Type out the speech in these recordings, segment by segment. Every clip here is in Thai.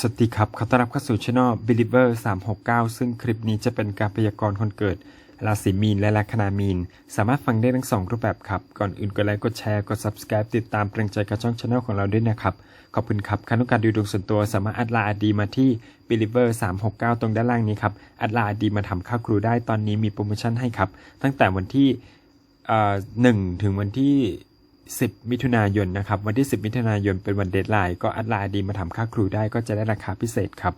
สวัสดีครับขอต้อนรับเข้าสู่ช่อง Believer 369 ซึ่งคลิปนี้จะเป็นการพยากรณ์คนเกิด ราศีมีนและลัคนามีน สามารถฟังได้ทั้งสองรูปแบบครับ ก่อนอื่นกดไลค์ กดแชร์ กด subscribe ติดตามเป็นกำลังใจกับช่องช anel ของเราด้วยนะครับ ขอบคุณครับคันต้องการดูดวงส่วนตัวสามารถอัดลาอดีมาที่ Believer 369 ตรงด้านล่างนี้ครับ อัดลาอดีมาทำค่าครูได้ตอนนี้มีโปรโมชั่นให้ครับ ตั้งแต่วันที่เอ่อหนึ่งถึงวันที่ 10 มิถุนายนนะครับ วันที่ 10 มิถุนายนเป็นวันเดทไลน์ก็อัดไลน์ดีมาทำค่าครูได้ก็จะได้ราคาพิเศษครับ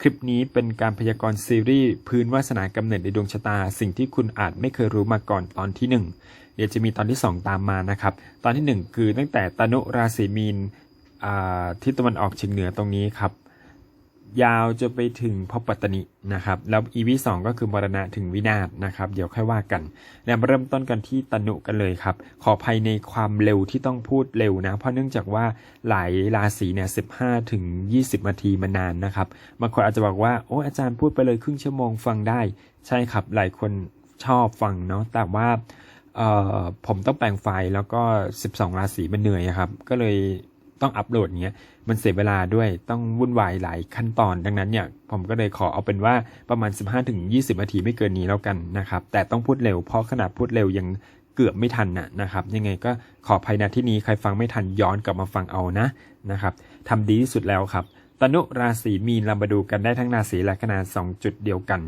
คลิปนี้เป็นการพยากรณ์ซีรีส์พื้นวาสนากำเนิดในดวงชะตา สิ่งที่คุณอาจไม่เคยรู้มาก่อนตอนที่ 1 เดี๋ยวจะมีตอนที่ 2 ตามมานะครับ ตอนที่ 1 คือตั้งแต่ตนุราศีมีนทิศตะวันออกเฉียงเหนือตรงนี้ครับ ยาวจะไปถึงพบปัตตนินะครับ แล้ว EP สองก็คือมรณะถึงวินาศนะครับ เดี๋ยวค่อยว่ากันแล้วเริ่มต้นกันที่ตนุกันเลยครับ ขอภัยในความเร็วที่ต้องพูดเร็วนะ เพราะเนื่องจากว่าหลายราศีเนี่ยสิบห้าถึงยี่สิบนาทีมานานนะครับบางคนอาจจะบอกว่าโอ้อาจารย์พูดไปเลยครึ่งชั่วโมงฟังได้ ใช่ครับ หลายคนชอบฟังเนาะแต่ว่าผมต้องแปลงไฟแล้วก็ 12 ราศีมันเหนื่อยครับ ก็เลย ต้องอัปโหลดเงี้ยมันเสียเวลาด้วยต้องวุ่นวายหลายขั้นตอนดังนั้นเนี่ยผมก็เลยขอเอาเป็นว่าประมาณ 15-20นาทีไม่เกินนี้แล้วกันนะครับแต่ต้องพูดเร็วเพราะขนาดพูดเร็วยังเกือบไม่ทันน่ะนะครับยังไงก็ขออภัยนะที่นี้ใครฟังไม่ทันย้อนกลับมาฟังเอานะนะครับทำดีที่สุดแล้วครับตนุราศีมีนเรามาดูกันได้ทั้งราศีและขนาด2จุดเดียวกัน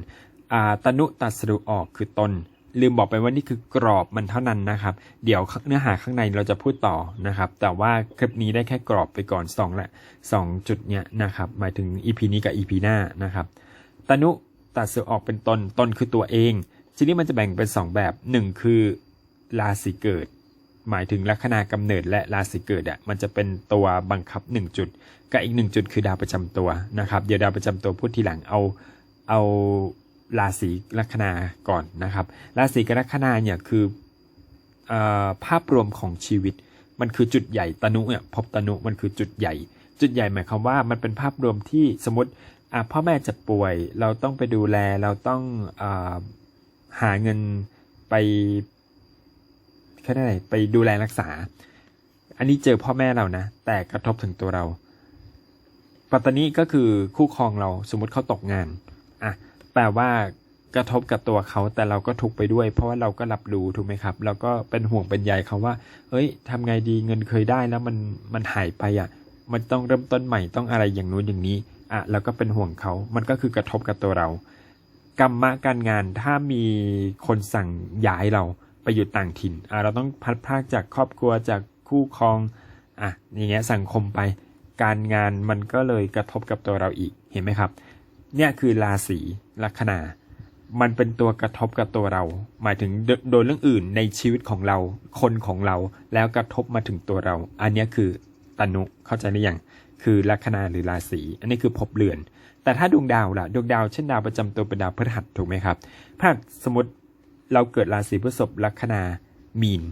อ่าตนุตัดสรุออกคือตน ลืมบอกไปว่านี่คือกรอบมันเท่านั้นนะครับ เดี๋ยวเนื้อหาข้างในเราจะพูดต่อนะครับ แต่ว่าคลิปนี้ได้แค่กรอบไปก่อน2แหละ2จุดเนี้ยนะครับหมายถึง EP นี้กับ EP หน้านะครับตนุตัดเสือออกเป็นตนตนคือตัวเอง ทีนี้มันจะแบ่งเป็น 2 แบบ 1 คือราศีเกิด หมายถึงลัคนากำเนิดและราศีเกิดอะมันจะเป็นตัวบังคับ 1 จุด กับอีก 1 จุดคือดาวประจำตัวนะครับ เดี๋ยวดาวประจำตัวพูดทีหลังเอาเอา ราศีลัคนาก่อนนะครับ ราศีกรกฎาเนี่ยคืออภาพรวมของชีวิต มันคือจุดใหญ่ตนุเนี่ยพบตนุมันคือจุดใหญ่ จุดใหญ่หมายความว่ามันเป็นภาพรวมที่สมมติพ่อแม่จะป่วย เราต้องไปดูแลเราต้องอหาเงินไปแค่ไหนไปดูแลรักษา อันนี้เจอพ่อแม่เรานะ แต่กระทบถึงตัวเรา ปัตตานีก็คือคู่ครองเราสมมติเขาตกงาน แปลว่ากระทบกับตัวเขาแต่เราก็ทุกไปด้วย เพราะว่าเราก็รับรู้ถูกไหมครับ เราก็เป็นห่วงเป็นใยเขาว่า เอ้ยทำไงดีเงินเคยได้แล้วมันมันหายไปอะ มันต้องเริ่มต้นใหม่ต้องอะไรอย่างนู้นอย่างนี้อะเราก็เป็นห่วงเขา มันก็คือกระทบกับตัวเรา กรรมะการงานถ้ามีคนสั่งย้ายเราไปอยู่ต่างถิ่นอะเราต้องพัดพากจากครอบครัวจากคู่ครองอะอย่างเงี้ยสังคมไป การงานมันก็เลยกระทบกับตัวเราอีกเห็นไหมครับ เนี่ยคือราศีลัคนา มันเป็นตัวกระทบกับตัวเรา หมายถึงโดโดยเรื่องอื่นในชีวิตของเรา คนของเรา แล้วกระทบมาถึงตัวเรา อันนี้คือตนุเข้าใจหรือยังคือลัคนาหรือราศีอันนี้คือภพเรือน แต่ถ้าดวงดาวล่ะดวงดาวเช่นดาวประจำตัวเป็นดาวพฤหัสถูกไหมครับพฤหัสสมมติเราเกิดราศีพฤษภลัคนามีน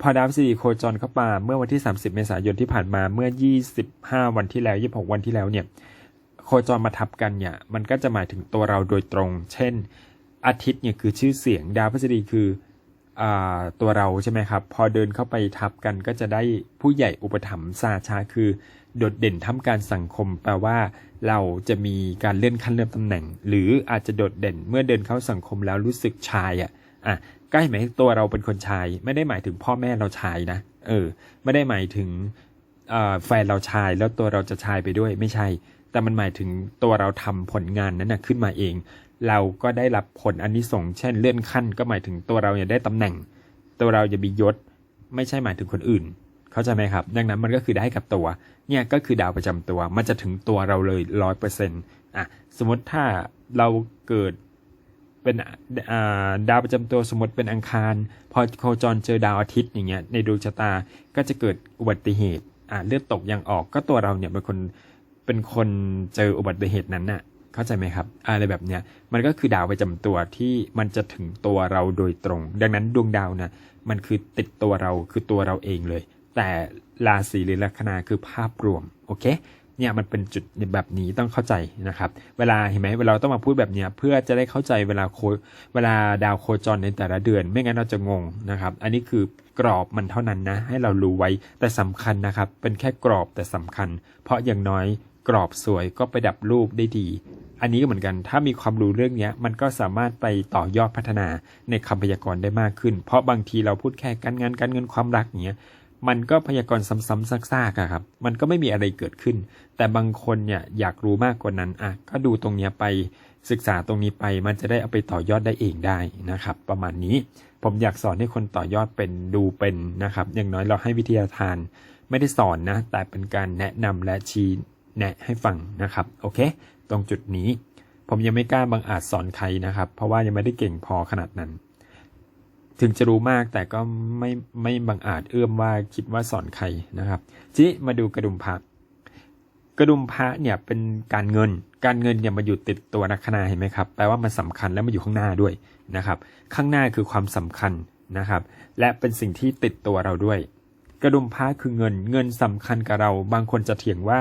พอดาวพฤษฎีโคจรเข้ามาเมื่อวันที่ 30 เมษายนที่ผ่านมาเมื่อ 25 วันที่แล้ว 26 วันที่แล้วเนี่ย โคจรมาทับกันเนี่ย มันก็จะหมายถึงตัวเราโดยตรง เช่น อาทิตย์เนี่ยคือชื่อเสียง ดาวพฤษฎีคืออตัวเราใช่ไหมครับ พอเดินเข้าไปทับกันก็จะได้ผู้ใหญ่อุปถัมภ์สาชาคือ โดดเด่นท่ามกลารสังคม แปลว่าเราจะมีการเลื่อนขั้นเลื่อนตำแหน่ง หรืออาจจะโดดเด่นเมื่อเดินเข้าสังคมแล้วรู้สึกชายอะอะก็ให้หมายถึงตัวเราเป็นคนชาย ไม่ได้หมายถึงพ่อแม่เราชายนะเออ ไม่ได้หมายถึงแฟนเราชายแล้วตัวเราจะชายไปด้วยไม่ใช่ แต่มันหมายถึงตัวเราทำผลงานนั้นนะขึ้นมาเอง เราก็ได้รับผลอันนี้ส่งเช่นเลื่อนขั้น ก็หมายถึงตัวเราเนี่ยได้ตำแหน่ง ตัวเราจะมียศ ไม่ใช่หมายถึงคนอื่น เข้าใจไหมครับ ดังนั้นมันก็คือได้กับตัว เนี่ยก็คือดาวประจำตัว มันจะถึงตัวเราเลยร้อยเปอร์เซ็นต์อะสมมติถ้าเราเกิดเป็นดาวประจำตัวสมมติเป็นอังคาร พอโคจรเจอดาวอาทิตย์อย่างเงี้ยในดวงชะตาก็จะเกิดอุบัติเหตุอ่าเลือดตกยังออกก็ตัวเราเนี่ยเป็นคน เป็นคนเจออุบัติเหตุนั้นน่ะ เข้าใจไหมครับ อะไรแบบเนี้ยมันก็คือดาวประจำตัวที่มันจะถึงตัวเราโดยตรง ดังนั้นดวงดาวนะมันคือติดตัวเราคือตัวเราเองเลย แต่ราศีหรือลัคนาคือภาพรวมโอเคเนี่ยมันเป็นจุดแบบนี้ต้องเข้าใจนะครับ เวลาเห็นไหมเวลาเราต้องมาพูดแบบเนี้ยเพื่อจะได้เข้าใจเวลาโคเวลาดาวโคจรในแต่ละเดือน ไม่งั้นเราจะงงนะครับ อันนี้คือกรอบมันเท่านั้นนะ ให้เรารู้ไว้แต่สำคัญนะครับ เป็นแค่กรอบแต่สำคัญ เพราะอย่างน้อย กรอบสวยก็ประดับรูปได้ดี อันนี้ก็เหมือนกัน ถ้ามีความรู้เรื่องนี้มันก็สามารถไปต่อยอดพัฒนาในคำพยากรณ์ได้มากขึ้น เพราะบางทีเราพูดแค่การงานการเงินความรักอย่างเงี้ยมันก็พยากรณ์ซ้ำๆซากๆครับ มันก็ไม่มีอะไรเกิดขึ้น แต่บางคนเนี่ยอยากรู้มากกว่านั้นอะก็ดูตรงเนี้ยไปศึกษาตรงนี้ไป มันจะได้เอาไปต่อยอดได้เองได้นะครับ ประมาณนี้ผมอยากสอนให้คนต่อยอดเป็นดูเป็นนะครับ อย่างน้อยเราให้วิทยาทาน ไม่ได้สอนนะ แต่เป็นการแนะนำและชี้ แนะให้ฟังนะครับ โอเค ตรงจุดนี้ ผมยังไม่กล้าบังอาจสอนใครนะครับ เพราะว่ายังไม่ได้เก่งพอขนาดนั้น ถึงจะรู้มากแต่ก็ไม่ไม่บังอาจเอื้อมว่าคิดว่าสอนใครนะครับทีนี้มาดูกระดุมพระกระดุมพระเนี่ยเป็นการเงิน การเงินเนี่ยมาอยู่ติดตัวนักขณาเห็นไหมครับ แปลว่ามันสำคัญและมันอยู่ข้างหน้าด้วยนะครับ ข้างหน้าคือความสำคัญนะครับ และเป็นสิ่งที่ติดตัวเราด้วย กระดุมพระคือเงิน เงินสำคัญกับเรา บางคนจะเถียงว่า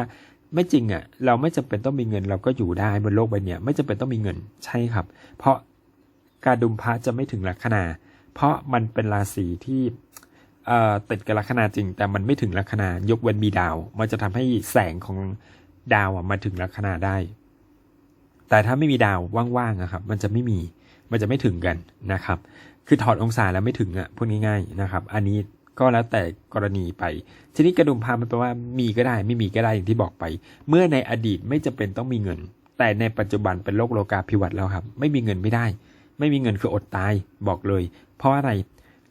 ไม่จริงอะ เราไม่จำเป็นต้องมีเงิน เราก็อยู่ได้บนโลกใบนี้ไม่จำเป็นต้องมีเงินใช่ครับ เพราะการดุมพระจะไม่ถึงลัคนา เพราะมันเป็นราศีที่เอ่อติดกับลัคนาจริง แต่มันไม่ถึงลัคนายกเว้นมีดาว มันจะทำให้แสงของดาวอะมาถึงลัคนาได้ แต่ถ้าไม่มีดาวว่างๆอะครับ มันจะไม่มีมันจะไม่ถึงกันนะครับ คือถอดองศาแล้วไม่ถึงอะพูดง่ายๆนะครับ อันนี้ ก็แล้วแต่กรณีไป ทีนี้กระดุมพามันแปลว่ามีก็ได้ ไม่มีก็ได้อย่างที่บอกไป เมื่อในอดีตไม่จำเป็นต้องมีเงิน แต่ในปัจจุบันเป็นโลกโลกาภิวัตน์แล้วครับ ไม่มีเงินไม่ได้ ไม่มีเงินคืออดตายบอกเลย เพราะอะไร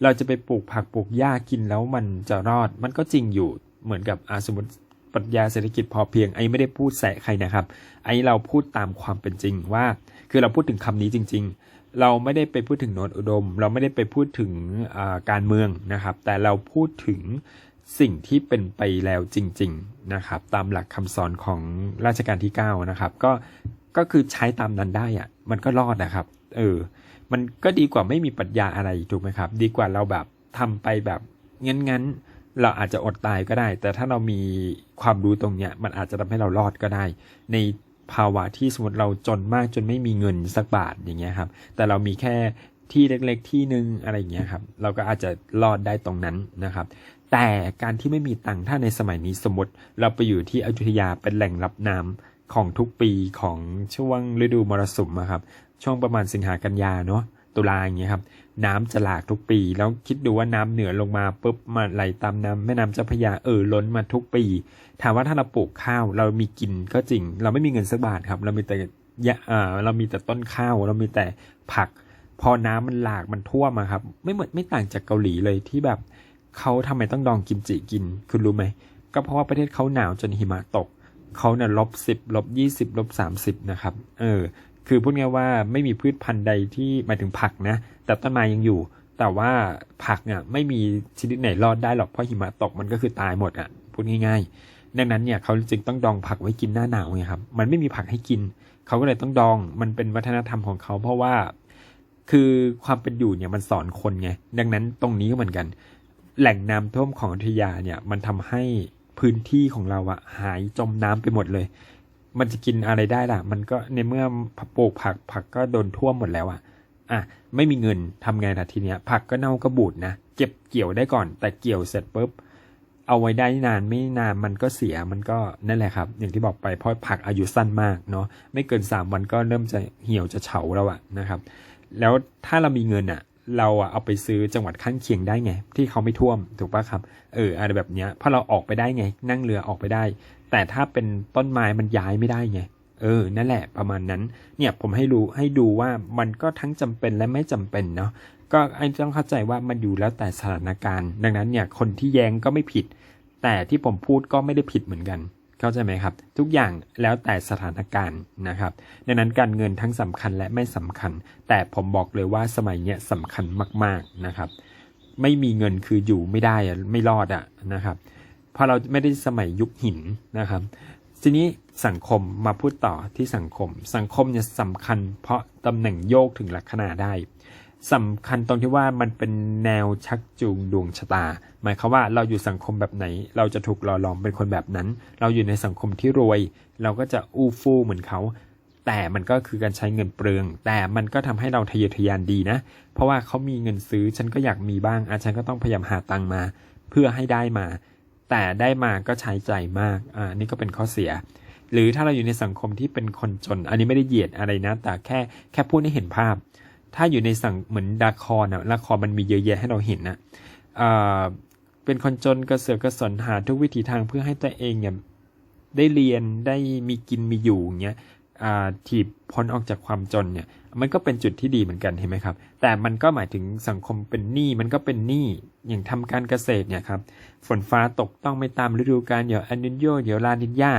เราจะไปปลูกผักปลูกหญ้ากินแล้วมันจะรอด มันก็จริงอยู่เหมือนกับอาสมมติปรัชญาเศรษฐกิจพอเพียงไอ้ไม่ได้พูดแสะใครนะครับ ไอ้เราพูดตามความเป็นจริงว่า คือเราพูดถึงคำนี้จริง ๆ เราไม่ได้ไปพูดถึงโนตอุดม เราไม่ได้ไปพูดถึงการเมืองนะครับ แต่เราพูดถึงสิ่งที่เป็นไปแล้วจริง ๆนะครับ ตามหลักคำสอนของราชการที่ 9 นะครับ ก็ก็คือใช้ตามนั้นได้อะมันก็รอดนะครับเออมันก็ดีกว่าไม่มีปรัชญาอะไรถูกไหมครับ ดีกว่าเราแบบทำไปแบบงั้นๆเราอาจจะอดตายก็ได้ แต่ถ้าเรามีความรู้ตรงเนี้ยมันอาจจะทำให้เรารอดก็ได้ ใน ภาวะที่สมมติเราจนมากจนไม่มีเงินสักบาทอย่างเงี้ยครับ แต่เรามีแค่ที่เล็กๆที่หนึ่งอะไรอย่างเงี้ยครับ เราก็อาจจะรอดได้ตรงนั้นนะครับ แต่การที่ไม่มีตังค์ถ้าในสมัยนี้สมมติเราไปอยู่ที่อยุธยาเป็นแหล่งรับน้ำของทุกปีของช่วงฤดูมรสุมอะครับ ช่วงประมาณสิงหากันยาเนาะตุลาอย่างเงี้ยครับ น้ำจะหลากทุกปี แล้วคิดดูว่าน้ำเหนือลงมาปุ๊บมาไหลตามน้ำแม่น้ำเจ้าพระยาเอ่อล้นมาทุกปี ถามว่าถ้าเราปลูกข้าว เรามีกินก็จริง เราไม่มีเงินสักบาทครับ เรามีแต่ยะอ่าเรามีแต่ต้นข้าว เรามีแต่ผัก พอน้ำมันหลากมันท่วมอะครับ ไม่เหมือนไม่ต่างจากเกาหลีเลยที่แบบเขาทำไมต้องดองกิมจิกิน คุณรู้ไหมก็เพราะว่าประเทศเขาหนาวจนหิมะตกเขาเนี่ยลบสิบลบยี่สิบลบสามสิบนะครับ เออ คือพูดง่ายว่าไม่มีพืชพันธุ์ใดที่หมายถึงผักนะ แต่ต้นไม้ยังอยู่ แต่ว่าผักเนี่ยไม่มีชนิดไหนรอดได้หรอกเพราะหิมะตกมันก็คือตายหมดอะพูดง่าย ๆ ดังนั้นเนี่ยเขาจึงต้องดองผักไว้กินหน้าหนาวไงครับ มันไม่มีผักให้กิน เขาก็เลยต้องดอง มันเป็นวัฒนธรรมของเขา เพราะว่าคือความเป็นอยู่เนี่ยมันสอนคนไง ดังนั้นตรงนี้ก็เหมือนกัน แหล่งน้ำท่วมของอยุธยาเนี่ยมันทำให้พื้นที่ของเราอะหายจมน้ำไปหมดเลย มันจะกินอะไรได้ล่ะ มันก็ในเมื่อปลูกผักผักก็โดนท่วมหมดแล้วอะอะไม่มีเงินทำไงล่ะทีเนี้ย ผักก็เน่าก็บูดนะ เก็บเกี่ยวได้ก่อน แต่เกี่ยวเสร็จปุ๊บ เอาไว้ได้นานไม่นานมันก็เสียมันก็นั่นแหละครับ อย่างที่บอกไปเพราะผักอายุสั้นมากเนาะไม่เกิน 3 วันก็เริ่มจะเหี่ยวจะเฉาแล้วอะนะครับ แล้วถ้าเรามีเงินอะเราอะเอาไปซื้อจังหวัดข้างเคียงได้ไง ที่เขาไม่ท่วมถูกปะครับเอออะไรแบบเนี้ยเพราะเราออกไปได้ไง นั่งเรือออกไปได้ แต่ถ้าเป็นต้นไม้มันย้ายไม่ได้ไงเออ นั่นแหละประมาณนั้น เนี่ยผมให้รู้ให้ดูว่ามันก็ทั้งจำเป็นและไม่จำเป็นเนาะ ก็ไอ้ต้องเข้าใจว่ามันอยู่แล้วแต่สถานการณ์ ดังนั้นเนี่ยคนที่แย้งก็ไม่ผิด แต่ที่ผมพูดก็ไม่ได้ผิดเหมือนกัน เข้าใจไหมครับ ทุกอย่างแล้วแต่สถานการณ์นะครับ ดังนั้นการเงินทั้งสำคัญและไม่สำคัญ แต่ผมบอกเลยว่าสมัยเนี้ยสำคัญมากๆนะครับ ไม่มีเงินคืออยู่ไม่ได้ไม่รอดอะนะครับพราะเราไม่ได้สมัยยุคหินนะครับทีนี้สังคมมาพูดต่อที่สังคม สังคมเนี่ยสำคัญเพราะตำแหน่งโยกถึงลัคนาได้ สำคัญตรงที่ว่ามันเป็นแนวชักจูงดวงชะตา หมายความว่าเราอยู่สังคมแบบไหน เราจะถูกหล่อหลอมเป็นคนแบบนั้น เราอยู่ในสังคมที่รวย เราก็จะอู้ฟู่เหมือนเขา แต่มันก็คือการใช้เงินเปลือง แต่มันก็ทำให้เราทะเยอทะยานดีนะ เพราะว่าเขามีเงินซื้อฉันก็อยากมีบ้างอาฉันก็ต้องพยายามหาตังมา เพื่อให้ได้มา แต่ได้มาก็ใช้ใจมากอ่านี่ก็เป็นข้อเสียหรือถ้าเราอยู่ในสังคมที่เป็นคนจน อันนี้ไม่ได้เหยียดอะไรนะ แต่แค่แค่พูดให้เห็นภาพ ถ้าอยู่ในสังเหมือนละครอะละครมันมีเยอะแยะให้เราเห็นนะเป็นคนจนกระเสือกกระสนหาทุกวิถีทางเพื่อให้ตัวเองเนี่ยได้เรียนได้มีกินมีอยู่อย่างเงี้ยถีบพ้นออกจากความจนเนี่ยมันก็เป็นจุดที่ดีเหมือนกันเห็นไหมครับ แต่มันก็หมายถึงสังคมเป็นหนี้มันก็เป็นหนี้อย่างทำการเกษตรเนี่ยครับฝนฟ้าตกต้องไม่ตามฤดูกาลเดี๋ยวอันนินโยเดี๋ยวลานินยา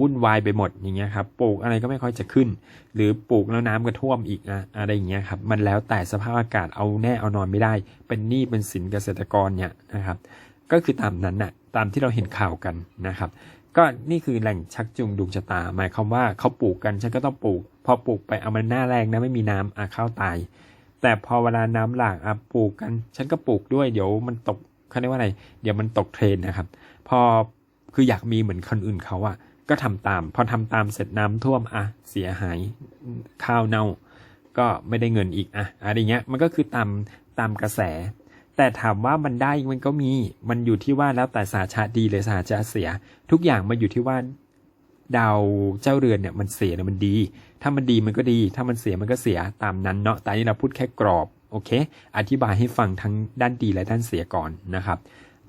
วุ่นวายไปหมดอย่างเงี้ยครับปลูกอะไรก็ไม่ค่อยจะขึ้น หรือปลูกแล้วน้ำก็ท่วมอีกอะอะไรอย่างเงี้ยครับมันแล้วแต่สภาพอากาศเอาแน่เอานอนไม่ได้ เป็นหนี้เป็นสินเกษตรกรเนี่ยนะครับ ก็คือตามนั้นน่ะตามที่เราเห็นข่าวกันนะครับก็นี่คือแหล่งชักจูงดวงชะตา หมายความว่าเขาปลูกกันฉันก็ต้องปลูก พอปลูกไปเอามันหน้าแรงนะไม่มีน้ำอะข้าวตาย แต่พอเวลาน้ำหลากอะปลูกกัน ฉันก็ปลูกด้วยเดี๋ยวมันตกเขาเรียกว่าอะไร เดี๋ยวมันตกเทรนนะครับ พอคืออยากมีเหมือนคนอื่นเขาอะ ก็ทำตาม พอทำตามเสร็จน้ำท่วมอะเสียหายข้าวเน่า ก็ไม่ได้เงินอีกอะอะไรเงี้ยมันก็คือตามตามกระแส แต่ถามว่ามันได้มันก็มีมันอยู่ที่ว่าแล้วแต่สาชาดีหรือสาชาเสีย ทุกอย่างมันอยู่ที่ว่าดาวเจ้าเรือนเนี่ยมันเสียเนี่ยมันดี ถ้ามันดีมันก็ดี ถ้ามันเสียมันก็เสียตามนั้นเนาะแต่นนี้เราพูดแค่กรอบโอเค อธิบายให้ฟังทั้งด้านดีและด้านเสียก่อนนะครับ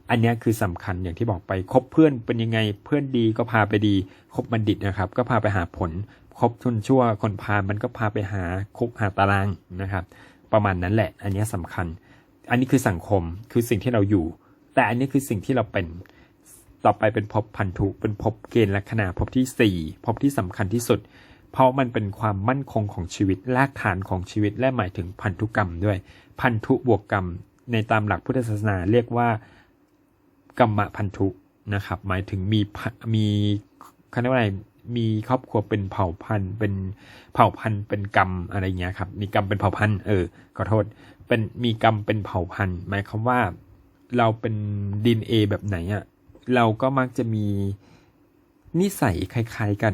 อันนี้คือสำคัญอย่างที่บอกไปคบเพื่อนเป็นยังไงเพื่อนดีก็พาไปดีคบบัณฑิตนะครับ ก็พาไปหาผลคบคนชั่วคนพามันก็พาไปหาคุกหาตารางนะครับ ประมาณนั้นแหละ อันนี้ยสำคัญ อันนี้คือสังคมคือสิ่งที่เราอยู่ แต่อันนี้คือสิ่งที่เราเป็นต่อไปเป็นภพพันธุเป็นภพเกณฑ์ลัคนาภพที่สี่ภพที่สำคัญที่สุด เพราะมันเป็นความมั่นคงของชีวิตรากฐานของชีวิตและหมายถึงพันธุกรรมด้วย พันธุบวกกรรม ในตามหลักพุทธศาสนาเรียกว่า กรรมพันธุนะครับ หมายถึงมีพะมีเขาเรียกว่าอะไรมีครอบครัวเป็นเผ่าพันธุ์ เป็นเผ่าพันธุ์เป็นกรรมอะไรเงี้ยครับมีกรรมเป็นเผ่าพันธุ์เออขอโทษ เป็นมีกรรมเป็นเผ่าพันธุ์ หมายความว่าเราเป็นดินเอแบบไหนอะเราก็มักจะมีนิสัยคล้ายๆกัน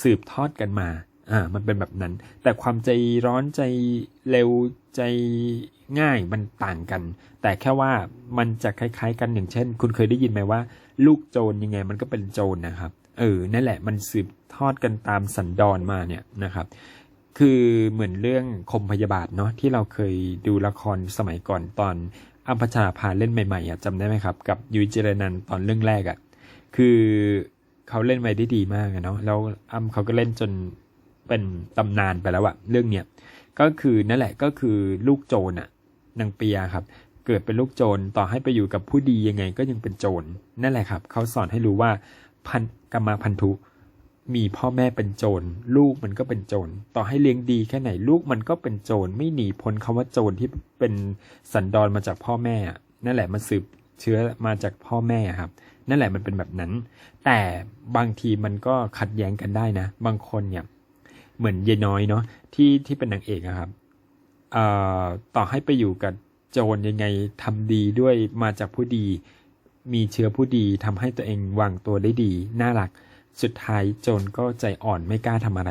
สืบทอดกันมา อ่า มันเป็นแบบนั้น แต่ความใจร้อนใจเร็วใจง่ายมันต่างกัน แต่แค่ว่ามันจะคล้าย ๆ กันอย่างเช่น คุณเคยได้ยินไหมว่า ลูกโจรยังไงมันก็เป็นโจรนะครับ เออ นั่นแหละ มันสืบทอดกันตามสันดอนมาเนี่ยนะครับคือเหมือนเรื่องคมพยาบาทเนาะที่เราเคยดูละครสมัยก่อนตอนอัมพชาภาเล่นใหม่ๆอะจำได้ไหมครับ กับยุ้ยเจรนันตอนเรื่องแรกอะคือเขาเล่นไว้ได้ดีมากเนาะแล้วอัมเขาก็เล่นจน เป็นตำนานไปแล้วอะเรื่องเนี้ยก็คือนั่นแหละก็คือลูกโจรอะนางเปียครับ เกิดเป็นลูกโจรต่อให้ไปอยู่กับผู้ดียังไงก็ยังเป็นโจรนั่นแหละครับเขาสอนให้รู้ว่าพันกรรมพันธุมีพ่อแม่เป็นโจรลูกมันก็เป็นโจรต่อให้เลี้ยงดีแค่ไหนลูกมันก็เป็นโจรไม่หนีพ้นคำว่าโจรที่เป็นสันดอนมาจากพ่อแม่อะนั่นแหละมันสืบเชื้อมาจากพ่อแม่ครับ นั่นแหละมันเป็นแบบนั้น แต่บางทีมันก็ขัดแย้งกันได้นะ บางคนเนี่ย เหมือนเยน้อยเนาะที่ที่เป็นนางเอกอะครับเอ่อต่อให้ไปอยู่กับโจรยังไงทำดีด้วยมาจากผู้ดี มีเชื้อผู้ดีทำให้ตัวเองวางตัวได้ดี น่ารัก สุดท้ายโจรก็ใจอ่อนไม่กล้าทำอะไร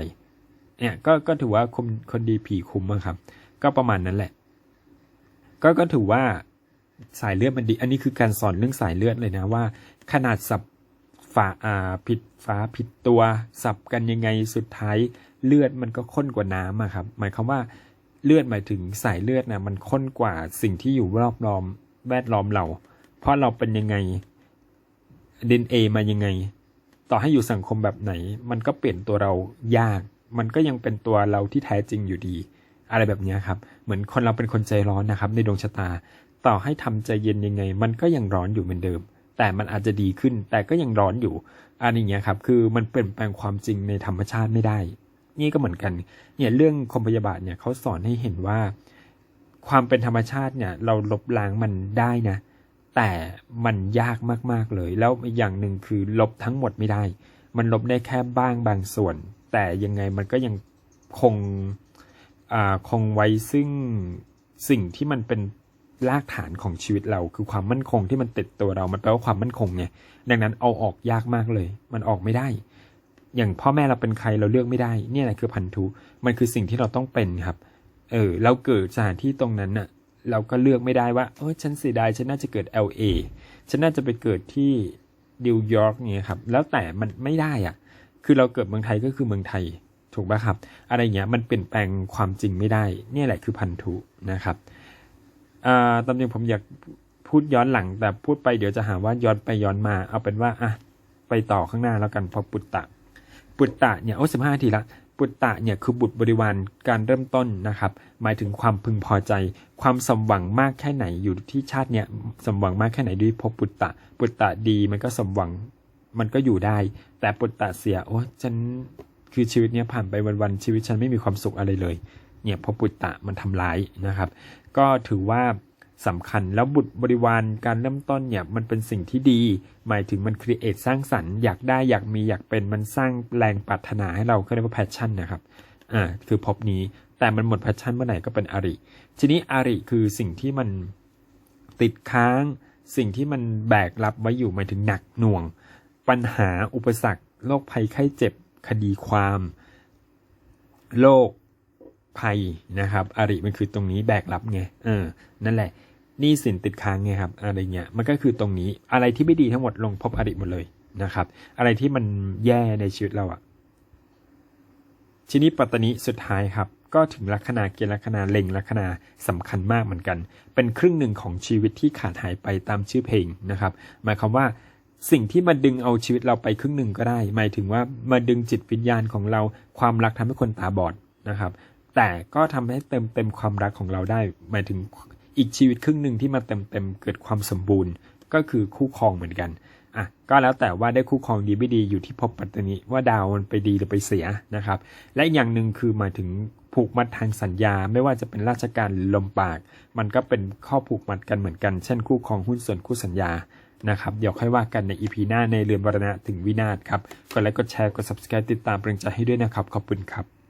เนี่ยก็ก็ถือว่าคนคนดีผีคุ้มอะครับ ก็ประมาณนั้นแหละ ก็ก็ถือว่าสายเลือดมันดี อันนี้คือการสอนเรื่องสายเลือดเลยนะว่า ขนาดสับฝาอ่าผิดฝาผิดตัว สับกันยังไงสุดท้าย เลือดมันก็ข้นกว่าน้ำอะครับ หมายความว่าเลือดหมายถึงสายเลือดนะมันข้นกว่าสิ่งที่อยู่รอบล้อมแวดล้อมเรา เพราะเราเป็นยังไงดินเอมายังไง ต่อให้อยู่สังคมแบบไหน มันก็เปลี่ยนตัวเรายาก มันก็ยังเป็นตัวเราที่แท้จริงอยู่ดี อะไรแบบนี้ครับ เหมือนคนเราเป็นคนใจร้อนนะครับ ในดวงชะตา ต่อให้ทำใจเย็นยังไง มันก็ยังร้อนอยู่เหมือนเดิม แต่มันอาจจะดีขึ้น แต่ก็ยังร้อนอยู่อันนี้เงี้ยครับ คือมันเปลี่ยนแปลงความจริงในธรรมชาติไม่ได้ นี่ก็เหมือนกันเนี่ยเรื่องคมพยาบาทเนี่ยเขาสอนให้เห็นว่า ความเป็นธรรมชาติเนี่ย เราลบล้างมันได้นะ แต่มันยากมากๆเลย แล้วอย่างหนึ่งคือลบทั้งหมดไม่ได้ มันลบได้แค่บ้างบางส่วน แต่ยังไงมันก็ยังคงอ่าคงไว้ซึ่งสิ่งที่มันเป็นรากฐานของชีวิตเรา คือความมั่นคงที่มันติดตัวเรา มันแปลว่าความมั่นคงไงดังนั้นเอาออกยากมากเลย มันออกไม่ได้ อย่างพ่อแม่เราเป็นใครเราเลือกไม่ได้เนี่ยแหละคือพันธุ มันคือสิ่งที่เราต้องเป็นครับ เออเราเกิดสถานที่ตรงนั้นน่ะ เราก็เลือกไม่ได้ว่าโอ้ยฉันเสียดายฉันน่าจะเกิด LA ฉันน่าจะไปเกิดที่นิวยอร์กเนี่ยครับ แล้วแต่มันไม่ได้อะ คือเราเกิดเมืองไทยก็คือเมืองไทยถูกป่ะครับ อะไรเงี้ยมันเปลี่ยนแปลงความจริงไม่ได้ เนี่ยแหละคือพันธุนะครับอ่าตามจริงผมอยากพูดย้อนหลังแต่พูดไปเดี๋ยวจะหาว่าย้อนไปย้อนมา เอาเป็นว่าอะไปต่อข้างหน้าแล้วกันพอปุตตะ ปุตตะเนี่ยโอ้สิบห้าทีละปุตตะเนี่ยคือบุตรบริวารการเริ่มต้นนะครับ หมายถึงความพึงพอใจ ความสมหวังมากแค่ไหนอยู่ที่ชาติเนี่ยสมหวังมากแค่ไหนด้วยพบปุตตะปุตตะดีมันก็สมหวังมันก็อยู่ได้ แต่ปุตตะเสียโอ้ฉันคือชีวิตเนี้ยผ่านไปวันๆชีวิตฉันไม่มีความสุขอะไรเลย เนี่ยพอปุตตะมันทำร้ายนะครับ ก็ถือว่า สำคัญแล้วบุตรบริวารการเริ่มต้นเนี่ยมันเป็นสิ่งที่ดี หมายถึงมันครีเอทสร้างสรรค์อยากได้อยากมีอยากเป็นมันสร้างแรงปรารถนาให้เราเขาเรียกว่าแพชชั่นนะครับอ่าคือพบนี้แต่มันหมดแพชชั่นเมื่อไหร่ก็เป็นอริ ทีนี้อริคือสิ่งที่มันติดค้าง สิ่งที่มันแบกรับไว้อยู่หมายถึงหนักหน่วง ปัญหาอุปสรรคโรคภัยไข้เจ็บคดีความโรคภัยนะครับ อริมันคือตรงนี้แบกรับไงเออนั่นแหละ หนี่สินติดค้างไงครับอะไรเงี้ยมันก็คือตรงนี้อะไรที่ไม่ดีทั้งหมดลงพบอาริหมดเลยนะครับ อะไรที่มันแย่ในชีวิตเราอะทีนี้ปัตตานีสุดท้ายครับ ก็ถึงลัคนาเกณฑ์ลัคนาเล็งลัคนาสำคัญมากเหมือนกัน เป็นครึ่งหนึ่งของชีวิตที่ขาดหายไปตามชื่อเพลงนะครับ หมายความว่าสิ่งที่มาดึงเอาชีวิตเราไปครึ่งหนึ่งก็ได้ หมายถึงว่ามาดึงจิตวิญญาณของเราความรักทำให้คนตาบอดนะครับ แต่ก็ทำให้เติมเต็มความรักของเราได้ หมายถึง อีกชีวิตครึ่งหนึ่งที่มาเต็มเต็มเกิดความสมบูรณ์ ก็คือคู่ครองเหมือนกันอะก็แล้วแต่ว่าได้คู่ครองดีไม่ดีอยู่ที่ภพปัตตานีว่าดาวมันไปดีหรือไปเสียนะครับ และอย่างหนึ่งคือหมายถึงผูกมัดทางสัญญา ไม่ว่าจะเป็นราชการหรือลมปาก มันก็เป็นข้อผูกมัดกันเหมือนกัน เช่นคู่ครองหุ้นส่วนคู่สัญญานะครับเดี๋ยวค่อยว่ากันในอีพีหน้าในเรือนวรณะถึงวินาศครับกดไลค์กดแชร์กด subscribe ติดตามเป็นกำลังใจให้ด้วยนะครับ ขอบคุณครับ